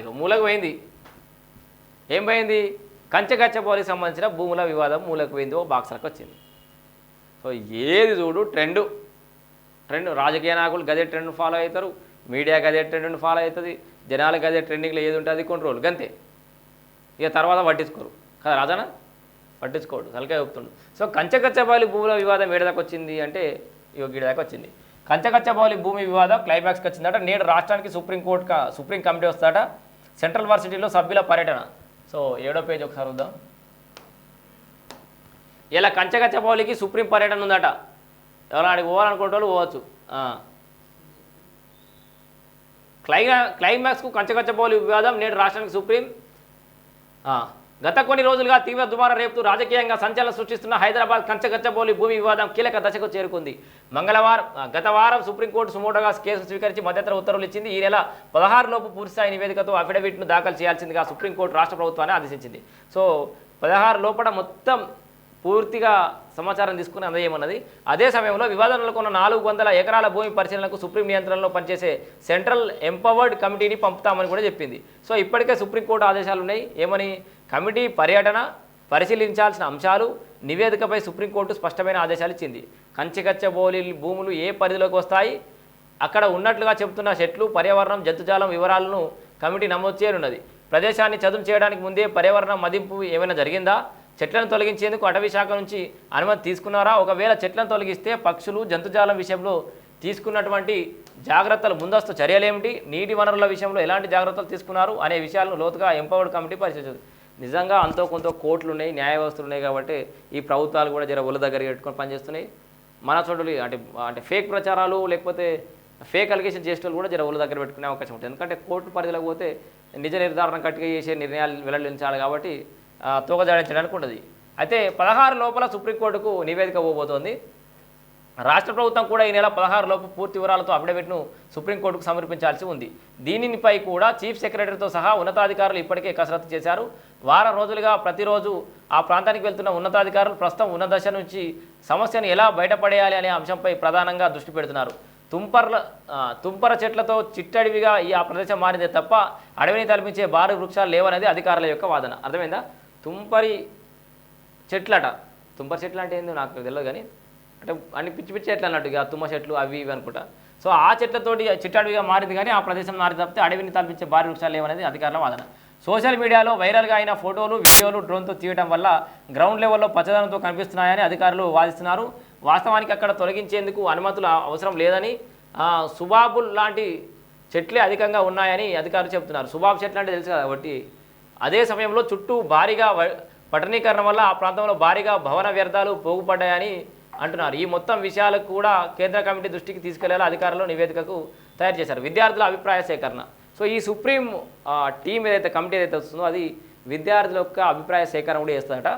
ఇక మూలకు పోయింది. ఏం పోయింది? కంచెగచ్చపోలికి సంబంధించిన భూముల వివాదం మూలకు పోయింది ఓ బాక్సర్కి వచ్చింది. సో ఏది చూడు ట్రెండ్ ట్రెండ్ రాజకీయ నాయకులు గదే ట్రెండ్ ఫాలో అవుతారు మీడియా గదే ట్రెండ్ ఫాలో అవుతుంది జనాలకు గదే ట్రెండింగ్లో ఏది ఉంటుంది కొన్ని రోజులు గంతే. ఇక తర్వాత పట్టించుకోరు. కదా రాజానా పట్టించుకోడు సలకాయ చెప్తుండు సో కంచకచ్చబాలి భూముల వివాదం ఏడదాకా వచ్చింది అంటే ఇక గిడదాకా వచ్చింది. కంచకచ్చబాలి భూమి వివాదం క్లైమాక్స్కి వచ్చిందట. నేడు రాష్ట్రానికి సుప్రీంకోర్టు సుప్రీం కమిటీ వస్తాట సెంట్రల్ వర్సిటీలో సభ్యుల పర్యటన. సో ఏడో పేజ్ ఒకసారి వద్దాం ఇలా కంచకచ్చబౌలికి సుప్రీం పర్యటన ఉందట. ఎవరాడికి పోవాలనుకుంటే వాళ్ళు పోవచ్చు. క్లైమా క్లైమాక్స్కు కంచకచ్చబౌలి వివాదం నేడు రాష్ట్రానికి సుప్రీం గత కొన్ని రోజులుగా తీవ్ర దుమారం రేపుతూ రాజకీయంగా సంచలనం సృష్టిస్తున్న హైదరాబాద్ కంచగచ్చబోలి భూమి వివాదం కీలక దశకు చేరుకుంది. మంగళవారం గత వారం సుప్రీంకోర్టు సుమోటోగా కేసు స్వీకరించి మధ్యంతర ఉత్తర్వులు ఇచ్చింది. ఈ నెల పదహారు లోపు పూర్తిస్థాయి నివేదికతో అఫిడవిట్ను దాఖలు చేయాల్సిందిగా సుప్రీంకోర్టు రాష్ట్ర ప్రభుత్వాన్ని ఆదేశించింది. సో పదహారు లోపల మొత్తం పూర్తిగా సమాచారం తీసుకుని అందజేయమన్నది అదే సమయంలో వివాదంలో ఉన్న నాలుగు వందల ఎకరాల భూమి పరిశీలనకు సుప్రీం నియంత్రణలో పనిచేసే సెంట్రల్ ఎంపవర్డ్ కమిటీని పంపుతామని కూడా చెప్పింది. సో ఇప్పటికే సుప్రీంకోర్టు ఆదేశాలు ఉన్నాయి ఏమని? కమిటీ పర్యటన పరిశీలించాల్సిన అంశాలు నివేదికపై సుప్రీంకోర్టు స్పష్టమైన ఆదేశాలు ఇచ్చింది. కంచికచ్చబోలి భూములు ఏ పరిధిలోకి వస్తాయి? అక్కడ ఉన్నట్లుగా చెబుతున్న చెట్లు పర్యావరణం జంతుజాలం వివరాలను కమిటీ నమోదు చేయనున్నది. ప్రదేశాన్ని చదును చేయడానికి ముందే పర్యావరణ మదింపు ఏమైనా జరిగిందా? చెట్లను తొలగించేందుకు అటవీ శాఖ నుంచి అనుమతి తీసుకున్నారా? ఒకవేళ చెట్లను తొలగిస్తే పక్షులు జంతుజాలం విషయంలో తీసుకున్నటువంటి జాగ్రత్తలు ముందస్తు చర్యలేమిటి? నీటి వనరుల విషయంలో ఎలాంటి జాగ్రత్తలు తీసుకున్నారు? అనే విషయాలను లోతుగా ఎంపవర్డ్ కమిటీ పరిశీలించింది. నిజంగా అంతో కొంత కోట్లు ఉన్నాయి న్యాయ వ్యవస్థలు ఉన్నాయి కాబట్టి ఈ ప్రభుత్వాలు కూడా జర ఒళ్ళ దగ్గర పెట్టుకొని పనిచేస్తున్నాయి. మన చోటులు అంటే అంటే ఫేక్ ప్రచారాలు లేకపోతే ఫేక్ అలిగేషన్ చేసే వాళ్ళు కూడా జర ఒళ్ళ దగ్గర పెట్టుకునే అవకాశం ఉంటుంది. ఎందుకంటే కోర్టు పరిధిలోకి పోతే నిజ నిర్ధారణ కట్టుగా చేసే నిర్ణయాలు వెల్లడించాలి కాబట్టి ఆ, ఉండదు. అయితే పదహారు లోపల సుప్రీంకోర్టుకు నివేదిక పోబోతోంది. రాష్ట్ర ప్రభుత్వం కూడా ఈ నెల పదహారు లోపు పూర్తి వివరాలతో అఫిడవిట్ను సుప్రీంకోర్టుకు సమర్పించాల్సి ఉంది. దీనిపై కూడా చీఫ్ సెక్రటరీతో సహా ఉన్నతాధికారులు ఇప్పటికే కసరత్తు చేశారు. వారం రోజులుగా ప్రతిరోజు ఆ ప్రాంతానికి వెళ్తున్న ఉన్నతాధికారులు ప్రస్తుతం ఉన్న దశ నుంచి సమస్యను ఎలా బయటపడేయాలి అనే అంశంపై ప్రధానంగా దృష్టి పెడుతున్నారు. తుంపర్ల తుంపర చెట్లతో చిట్టడివిగా ఈ ఆ ప్రదేశం మారిందే తప్ప అడవిని తలపించే భారీ వృక్షాలు లేవనేది అధికారుల యొక్క వాదన. అర్థమైందా? తుంపరి చెట్లట. తుంపర చెట్లు అంటే ఏందో నాకు తెలియదు కానీ అంటే అన్ని పిచ్చి పిచ్చి చెట్లు అన్నట్టు ఇక తుమ్మ చెట్లు అవి ఇవి అనుకుంటా. సో ఆ చెట్లతోటి చిట్టడవిగా మారింది కానీ ఆ ప్రదేశం మారి తప్పితే అడవిని తప్పించే భారీ వృక్షాలు ఏమనేది అధికారుల వాదన. సోషల్ మీడియాలో వైరల్గా అయిన ఫోటోలు వీడియోలు డ్రోన్తో తీయడం వల్ల గ్రౌండ్ లెవెల్లో పచ్చదనంతో కనిపిస్తున్నాయని అధికారులు వాదిస్తున్నారు. వాస్తవానికి అక్కడ తొలగించేందుకు అనుమతులు అవసరం లేదని సుబాబుల్ లాంటి చెట్లే అధికంగా ఉన్నాయని అధికారులు చెబుతున్నారు. సుబాబు చెట్లు అంటే తెలుసు కాబట్టి. అదే సమయంలో చుట్టూ భారీగా వ- పట్టణీకరణ వల్ల ఆ ప్రాంతంలో భారీగా భవన వ్యర్థాలు పోగుపడ్డాయని అంటున్నారు. ఈ మొత్తం విషయాలకు కూడా కేంద్ర కమిటీ దృష్టికి తీసుకెళ్ళేలా అధికారులు నివేదికకు తయారు చేశారు. విద్యార్థుల అభిప్రాయ సేకరణ. సో ఈ సుప్రీం టీం ఏదైతే కమిటీ ఏదైతే వస్తుందో అది విద్యార్థుల యొక్క అభిప్రాయ సేకరణ కూడా చేస్తుందట.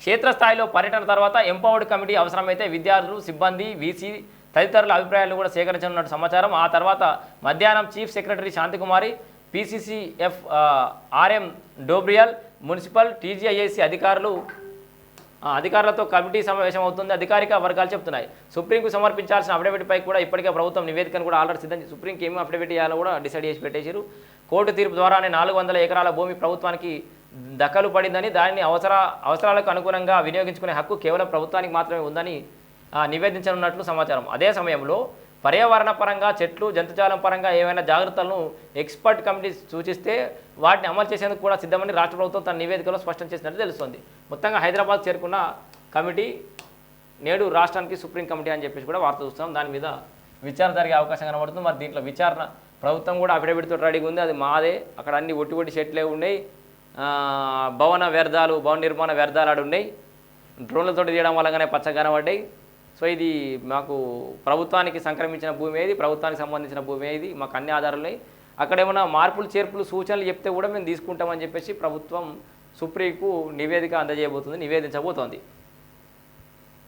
క్షేత్రస్థాయిలో పర్యటన తర్వాత ఎంపవర్డ్ కమిటీ అవసరమైతే విద్యార్థులు సిబ్బంది వీసీ తదితరుల అభిప్రాయాలు కూడా సేకరించనున్నట్టు సమాచారం. ఆ తర్వాత మధ్యాహ్నం chief secretary Shantikumari PCCF RM Dobriyal municipal TGIAC అధికారులు అధికారులతో కమిటీ సమావేశం అవుతుంది. అధికారిక వర్గాలు చెప్తున్నాయి. సుప్రీంకు సమర్పించాల్సిన అఫిడవిట్పై కూడా ఇప్పటికే ప్రభుత్వం నివేదికను కూడా ఆల్రెడీ సిద్ధం సుప్రీంకి ఏమి అఫిడవిట్ చేయాలో కూడా డిసైడ్ చేసి పెట్టేశారు. కోర్టు తీర్పు ద్వారానే నాలుగు వందల ఎకరాల భూమి ప్రభుత్వానికి దక్కలు పడిందని దానిని అవసర అవసరాలకు అనుగుణంగా వినియోగించుకునే హక్కు కేవలం ప్రభుత్వానికి మాత్రమే ఉందని నివేదించనున్నట్లు సమాచారం. అదే సమయంలో పర్యావరణ పరంగా చెట్లు జంతుజాలం పరంగా ఏమైనా జాగ్రత్తలను ఎక్స్పర్ట్ కమిటీ సూచిస్తే వాటిని అమలు చేసేందుకు కూడా సిద్ధమని రాష్ట్ర ప్రభుత్వం తన నివేదికలో స్పష్టం చేసినట్టు తెలుస్తోంది. మొత్తంగా హైదరాబాద్ చేరుకున్న కమిటీ నేడు రాష్ట్రానికి సుప్రీం కమిటీ అని చెప్పేసి కూడా వార్త చూస్తున్నాం. దాని మీద విచారణ జరిగే అవకాశం కనబడుతుంది. మరి దీంట్లో విచారణ ప్రభుత్వం కూడా అఫిడవిట్తో రెడీగా ఉంది. అది మాదే. అక్కడ అన్ని ఒట్టి ఒట్టి చెట్లే ఉన్నాయి. భవన వ్యర్థాలు భవన నిర్మాణ వ్యర్థాలు ఆడున్నాయి డ్రోన్లతో తీయడం వల్లగానే పచ్చగా కనబడ్డాయి. సో ఇది మాకు ప్రభుత్వానికి సంక్రమించిన భూమి ఏది? ప్రభుత్వానికి సంబంధించిన భూమి ఏది? మాకు అన్ని ఆధారాలు ఉన్నాయి అక్కడ ఏమైనా మార్పులు చేర్పులు సూచనలు చెప్తే కూడా మేము తీసుకుంటామని చెప్పేసి ప్రభుత్వం సుప్రీంకు నివేదిక అందజేయబోతుంది నివేదించబోతోంది.